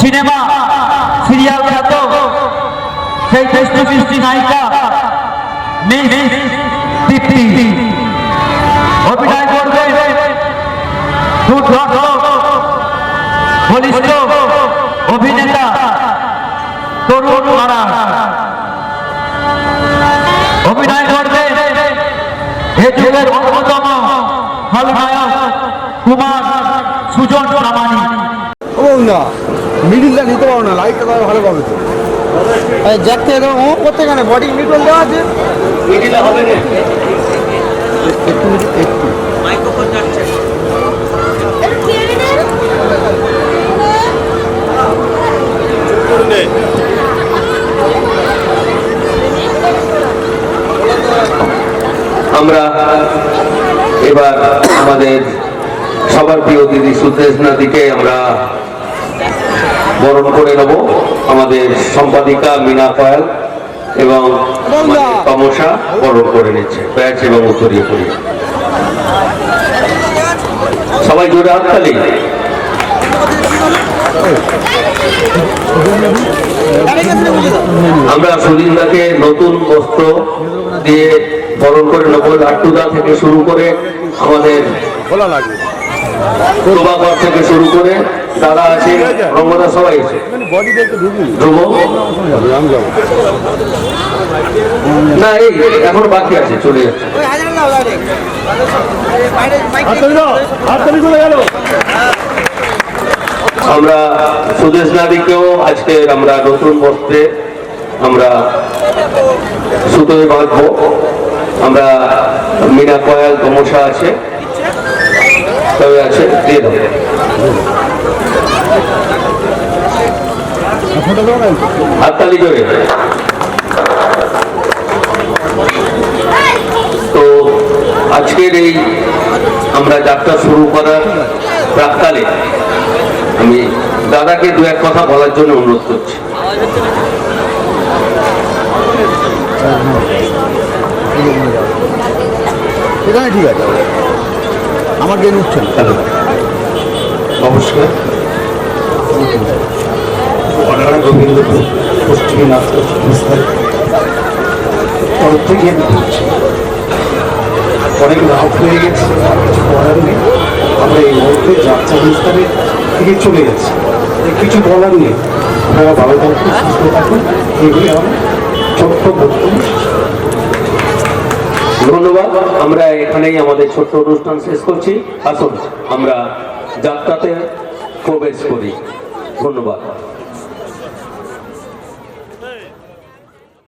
Cinema, serial খ্যাত সেই দেশটি সৃষ্টি নায়িকা অভিনয় করবে অভিনেতা তরুণ অভিনয় করবে এ যুগের অন্যতম খলনায়ক কুমার সুজন প্রামাণিক। মিডিলটা নিতে পারো না লাইটটা তাহলে ভালো পাবে তো। জ্যাক থেকে ও করতে কেন বডি মিডল দেওয়া আছে? একটু একটু আমরা এবার আমাদের সবার প্রিয় দিদি সুদেশ নাদিকে আমরা বরণ করে নেব আমাদের সম্পাদিকা মিনা কয়াল এবং তমসা বরণ করে নিচ্ছে। ব্যাচ এবং উত্তরীয় করিয়ে সবাই জোরে হাততালি আমরা সুদিনদাকে নতুন বস্ত্র দিয়ে বরণ করে নেব। লাট্টুদা থেকে শুরু করে আমাদের থেকে শুরু করে দাদা আছে রঙ্গদা সবাই আছে। না, এই, এখন বাকি আছে, চলে যাচ্ছে। আমরা সুদেশ নাদিকেও আজকে আমরা নতুন বস্ত্রে আমরা সুতোয় বাঁধবো। আমরা মিনা কয়াল তমসা আছে। তবে আছে, দিয়ে দেবো। হাততালি জোরে তো আজকের এই আমরা যাত্রা শুরু করার প্রাককালে আমি দাদাকে দু এক কথা বলার জন্য অনুরোধ করছি। এখানে ঠিক আছে। আমার গেন উঠছে নমস্কার কিছু বলার নেই ভালো সুস্থ থাকুন এগুলি ছোট্ট বক্তব্য ধন্যবাদ, আমরা এখানেই আমাদের ছোট্ট অনুষ্ঠান শেষ করছি। আসুন, আমরা যাত্রাতে প্রবেশ করি। ধন্যবাদ।